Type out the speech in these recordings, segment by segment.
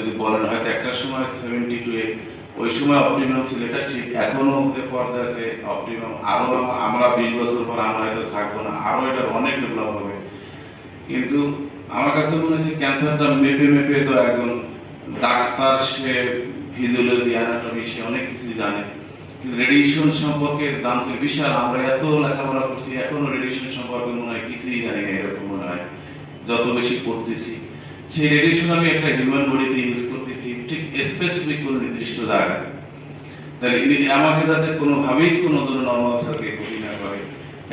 যদি বলেন, হয়তো একটা সময় সেভেন্টি টু এ, ওই সময় অপটিমাম ছিল, এটা ঠিক। এখনও যে পর্যায়ে আছে অপটিমাম আরও আমরা বিশ বছর পর আমরা হয়তো থাকব না, আরও এটা অনেক ডেভেলপ হবে। কিন্তু আমার কাছে মনে হচ্ছে ক্যান্সারটা মেপে মেপে তো একজন ডাক্তার, সে ফিজিওলজি অ্যানাটমি সে অনেক কিছু জানে। কিন্তু রেডিয়েশন সম্পর্কে জানতে বিশাল, আমরা এত লেখাপড়া করছি, এখনও রেডিয়েশন সম্পর্কে মনে হয় কিছুই জানি না, এরকম মনে হয়, যত বেশি পড়তেছি। সেই রেডিয়েশন আমি একটা হিউম্যান বডিতে ইউজ করতেছি, ঠিক স্পেসিফিক কোনো নির্দিষ্ট জায়গায়। তাহলে আমাকে যাতে কোনোভাবেই কোনো ধরনের নর্মাল সার্কে ক্ষতি না করে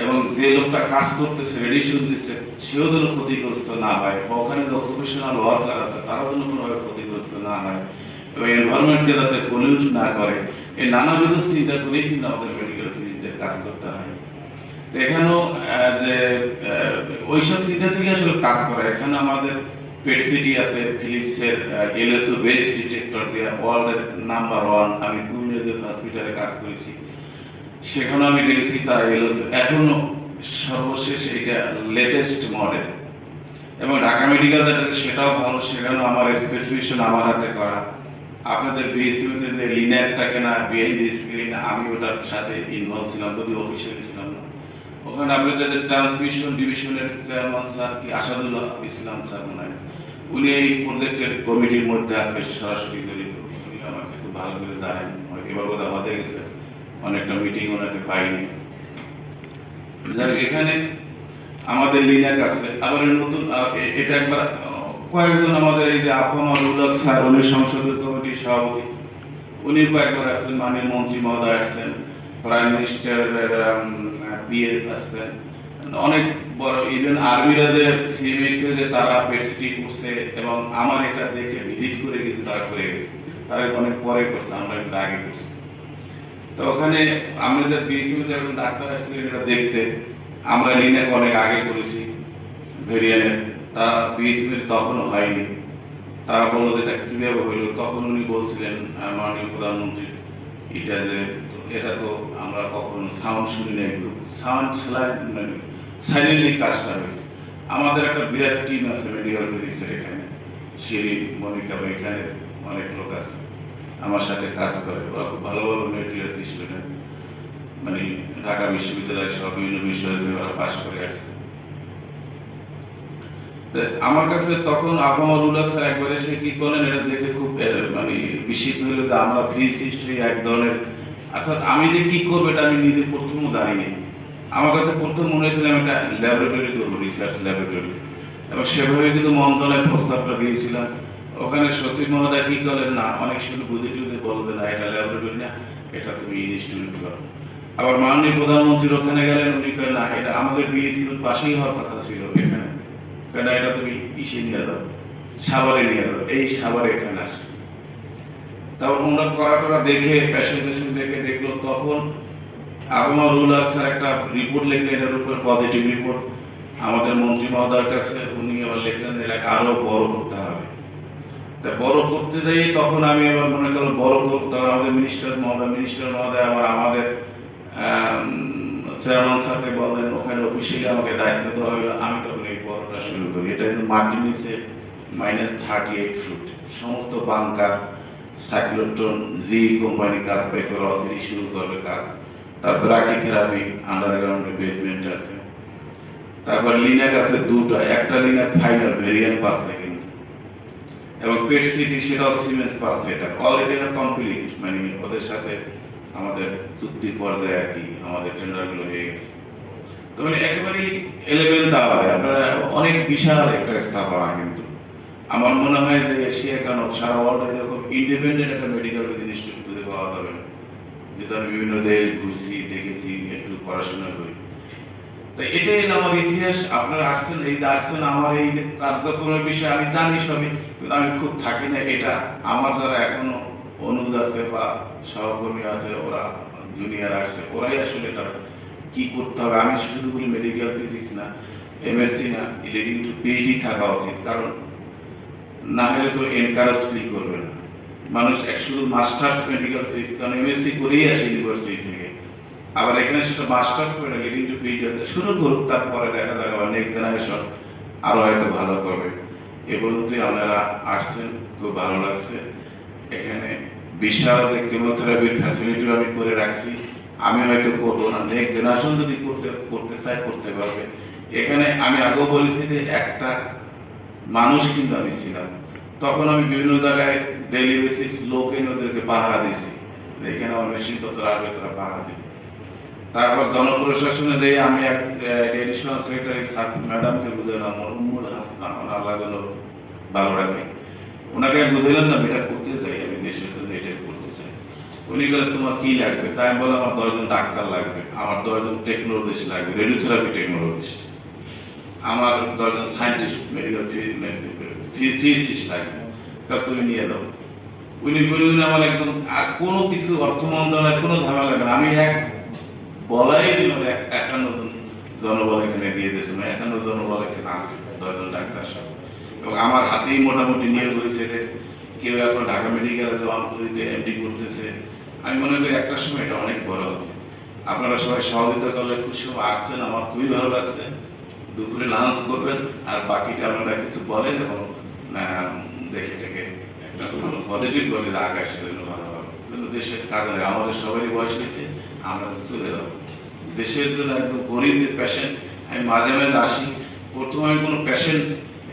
এবং যে লোকটা কাজ করতেছে রেডিয়েশন দিচ্ছে, সেও যেন ক্ষতিগ্রস্ত না হয় বা ওখানে যে অকুপেশনাল ওয়ার্কার আছে তারা যেন কোনোভাবে ক্ষতিগ্রস্ত না হয় এবং এনভায়রনমেন্টকে যাতে পলিউট না করে, এই নানাবিধ চিন্তা করেই কিন্তু আমাদের মেডিকেল ফিজিক্সের কাজ করতে হয়। এখানেও যে ওইসব চিন্তা থেকে আসলে কাজ করে, এখানে আমাদের পেট সিটি আছে ফিলিপসের এলএসও বেস্ট ডিটেক্টর দেওয়া ওয়ার্ল্ডের নাম্বার ওয়ান আমি কুইনেজ হসপিটালে কাজ করেছি। সেখানে আমি দেখেছি তারা এলএসও এখনও সর্বশেষ এটা লেটেস্ট মডেল এবং ঢাকা মেডিকেল যেটা সেটাও ভালো, সেখানেও আমার স্পেসিফিকেশন আমার হাতে করা। আপনাদের বিএসইউতে যে লিনারটা কেনা বিহাইন্ড দি স্ক্রিন আমি ওটার সাথে ইনভলভ ছিলাম, যদি অফিসিয়ালি ছিলাম না। ওখানে আপনাদের ট্রান্সমিশন ডিভিশনের চেয়ারম্যান স্যার কি, আসাদুল্লাহ ইসলাম স্যার মনে হয়। উনি এই প্রজেক্টের কমিটির মধ্যে আছে সরাসরি জড়িত উনি আমাকে খুব ভালো করে জানেন। এবার বোধহয় হতে গেছে। অনেকটা মিটিং ওনাকে পাইনি। এখানে আমাদের লিনাক আছে। আবার নতুন এটা একবার কয়েকজন আমাদের এই যে আফামা রুলাক স্যার, উনি সংসদীয় কমিটির সভাপতি। উনি কয়েকবার আসছেন। মাননীয় মন্ত্রী মহোদয় আসছেন। প্রাইম মিনিস্টারের পিএস আসছেন। অনেক বড় ইভেন আর্মিরা যে সিএমএক্স যে তারা পেটসিটি করছে এবং আমার এটা দেখে ভিজিট করে কিন্তু তারা করে গেছে। তারা অনেক পরে করছে, আমরা কিন্তু আগে করছি। তো ওখানে আমাদের বিএসইউতে একজন ডাক্তার আসছিলেন এটা দেখতে, আমরা লিনাকে অনেক আগে করেছি, ভেরিয়ানের। তা বিএসইউতে তখনও হয়নি। তারা বলল যে এটা কীভাবে হইল? তখন উনি বলছিলেন মাননীয় প্রধানমন্ত্রী, এটা যে, এটা তো আমরা কখনো সাউন্ড শুনি নাই। সাউন্ড মানে সাইলেন্টলি কাজটা হয়েছে আমাদের একটা বিরাট টিম আছে মেডিকেল ফিজিক্সের এখানে। শিরি মনিকা বা এখানে অনেক লোক আছে। আমার সাথে কাজ করে। ওরা খুব ভালো ভালো মেটেরিয়াল স্টুডেন্ট মানে ঢাকা বিশ্ববিদ্যালয় সহ বিভিন্ন বিশ্ববিদ্যালয়ে ওরা পাশ করে আসছে। আমার কাছে তখন আবহাওয়া রুলার স্যার একবার এসে কি করেন এটা দেখে খুব মানে বিস্মিত হলো যে আমরা হিস্ট্রি এক ধরনের, অর্থাৎ আমি যে কি করব এটা আমি নিজে প্রথমও জানিনি আমার কাছে প্রথম মনে হয়েছিল আমি একটা ল্যাবরেটরি করব রিসার্চ ল্যাবরেটরি এবং সেভাবে কিন্তু মন্ত্রণালয় প্রস্তাবটা দিয়েছিলাম। ওখানে সচিব মহোদয় কি করেন না, অনেক শুধু বুঝে টুঝে বলবে, না, এটা ল্যাবরেটরি না, এটা তুমি ইনস্টিটিউট করো। আবার মাননীয় প্রধানমন্ত্রীর ওখানে গেলেন, উনি করেন না, এটা আমাদের বিএসির পাশেই হওয়ার কথা ছিল এখানে। কেন এটা তুমি ইসে নিয়ে যাও, সাভারে নিয়ে যাও, এই সাভারে এখানে আসে তারপর ওরা করাটা দেখে পেশেন্ট পেশেন্ট দেখে দেখল, তখন আবহাওয়া রুলার স্যার একটা রিপোর্ট লিখলেন, এটার উপর পজিটিভ রিপোর্ট আমাদের মন্ত্রী মহোদয়ের কাছে উনি আবার লিখলেন এটাকে আরও বড় করতে হবে। তা বড় করতে যাই, তখন আমি আবার মনে করলাম বড় করতে হবে আমাদের মিনিস্টার মহোদয় মিনিস্টার মহোদয় আবার আমাদের চেয়ারম্যান স্যারকে বললেন, ওখানে অফিসিয়ালি আমাকে দায়িত্ব দেওয়া হলো আমি তখন এই বড়টা শুরু করি। এটা কিন্তু মাটির নিচে মাইনাস থার্টি এইট ফুট সমস্ত বাংকার সাইক্লোট্রন জি কোম্পানি কাজ পাইছে ওরা অসিরি শুরু করবে কাজ। তারপর রাখি থেরাপি আন্ডারগ্রাউন্ডে বেসমেন্ট আছে। তারপর লিনাক আছে দুটো, একটা লিনাক ফাইনাল ভেরিয়েন্ট পাচ্ছে কিন্তু। এবং পেট সিটি সেটাও সিমেন্স পাচ্ছে, এটা অলরেডি এটা কমপ্লিট মানে ওদের সাথে আমাদের চুক্তি পর্যায়ে আর কি, আমাদের টেন্ডারগুলো হয়ে গেছে। তো মানে একেবারেই এলেভেন্থ আওয়ারে আপনারা অনেক বিশাল একটা স্থাপনা কিন্তু। আমার মনে হয় যে এশিয়া কেন সারা ওয়ার্ল্ড এরকম ইন্ডিপেন্ডেন্ট একটা মেডিকেল ইনস্টিটিউট খুঁজে পাওয়া যাবে না। যেহেতু আমি বিভিন্ন দেশ ঘুরছি, দেখেছি, একটু পড়াশোনা করি। তো এটাই আমার ইতিহাস। আপনারা আসছেন, এই যে আসছেন, আমার এই কার্যক্রমের বিষয়ে আমি জানি সবই, কিন্তু আমি খুব থাকি না। এটা আমার যারা এখনও অনুজ আছে বা সহকর্মী আছে, ওরা জুনিয়র আসছে, ওরাই আসলে এটা কি করতে হবে? আমি শুধু বলি মেডিকেল ফিজিক্স না এমএসসি না লিডিং টু পিএইচডি থাকা উচিত। কারণ না হলে তো এনকারেজ ফিল করবে না? মানুষ এক শুধু মাস্টার্স মেডিকেল কারণ এমএসসি করেই আসে ইউনিভার্সিটি থেকে। আবার এখানে সেটা মাস্টার্স করে লিডিং টু পিএইচডি শুরু করুক, তারপরে দেখা যাবে আবার নেক্সট জেনারেশন আরও হয়তো ভালো করবে। এ পর্যন্তই আপনারা আসছেন, খুব ভালো লাগছে। এখানে বিশাল কেমোথেরাপির ফ্যাসিলিটিও আমি করে রাখছি। আমি হয়তো করব না নেক্সট জেনারেশন যদি করতে করতে চাই করতে পারবে। এখানে আমি আগেও বলেছি যে একটা মানুষ কিন্তু আমি ছিলাম। তখন আমি বিভিন্ন জায়গায় ডেলি বেসিস লোক এনে ওদেরকে পাহারা দিছি এখানে আমার মেশিনপত্র আসবে, তোরা পাহারা দিবে। তারপর জনপ্রশাসনে দিয়ে আমি এক এডিশনাল সেক্রেটারি ম্যাডামকে বুঝালাম উম্মুল হাসনান আল্লাহ যেন ভালো রাখে। ওনাকে বুঝালাম না এটা করতে চাই, আমি দেশের জন্য এটা করতে চাই। উনি বলে, তোমার কি লাগবে? তাই বললাম, আমার দশজন ডাক্তার লাগবে, আমার দশজন টেকনোলজিস্ট লাগবে রেডিওথেরাপি টেকনোলজিস্ট আমার দশজন সায়েন্টিস্ট মেডিকেল ফিজিস্ট লাগবে। তুমি নিয়ে দাও। উনি বলে, উনি আমার একদম কোনো কিছু অর্থ মন্ত্রণালয়ের কোনো ঝামেলা লাগবে আমি এক বলাই একান্ন জন জনবল এখানে দিয়ে দিয়েছে। মানে একান্ন জনবল এখানে আছে দশজন ডাক্তার সব এবং আমার হাতেই মোটামুটি নিয়োগ হয়েছে কেউ এখন ঢাকা মেডিকেলে জবানপুরিতে এমডি করতেছে। আমি মনে করি একটা সময় এটা অনেক বড় হবে। আপনারা সবাই সহযোগিতা করলে খুশি আসছেন। আমার খুবই ভালো লাগছে। দুপুরে লাঞ্চ করবেন, আর বাকিটা আপনারা কিছু বলেন এবং দেখে টেকে একটা ভালো পজিটিভ বলে যে আকাশের জন্য ভালো হবে। কিন্তু দেশের লাগে। আমাদের সবারই বয়স হয়েছে, আমরা চলে যাব। দেশের জন্য একদম গরিব যে পেশেন্ট আমি মাঝে মাঝে আসি, প্রথমে আমি কোনো পেশেন্ট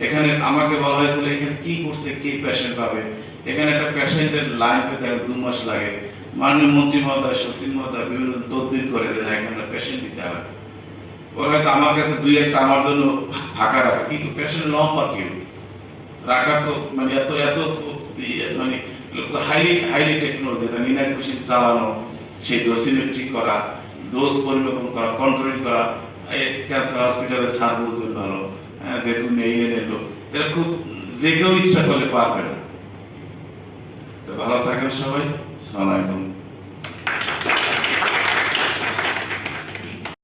এখানে আমাকে বলা হয়েছিল, এখানে কি করছে, কি পেশেন্ট পাবে? এখানে একটা পেশেন্টের লাইন পেতে দু মাস লাগে। মাননীয় মন্ত্রী মহোদয়, সচিব মহোদয় বিভিন্ন তদবির করে দেন এখানে পেশেন্ট দিতে হবে। ওরা হয়তো আমার কাছে দুই একটা আমার জন্য ফাঁকা রাখে, কিন্তু পেশেন্ট লম্বা কেউ? রাখার তো মানে এত এত ইয়ে মানে হাইলি হাইলি টেকনোলজি নিনার মেশিন চালানো সেই ডোসিমেট্রি করা ডোজ পরিমাপন করা কন্ট্রোল করা ক্যান্সার হসপিটালে সার বুঝবেন ভালো যেহেতু নেই এলো এটা খুব, যে কেউ ইচ্ছা করলে পারবে না। তো ভালো থাকেন সবাই সালাম আলাইকুম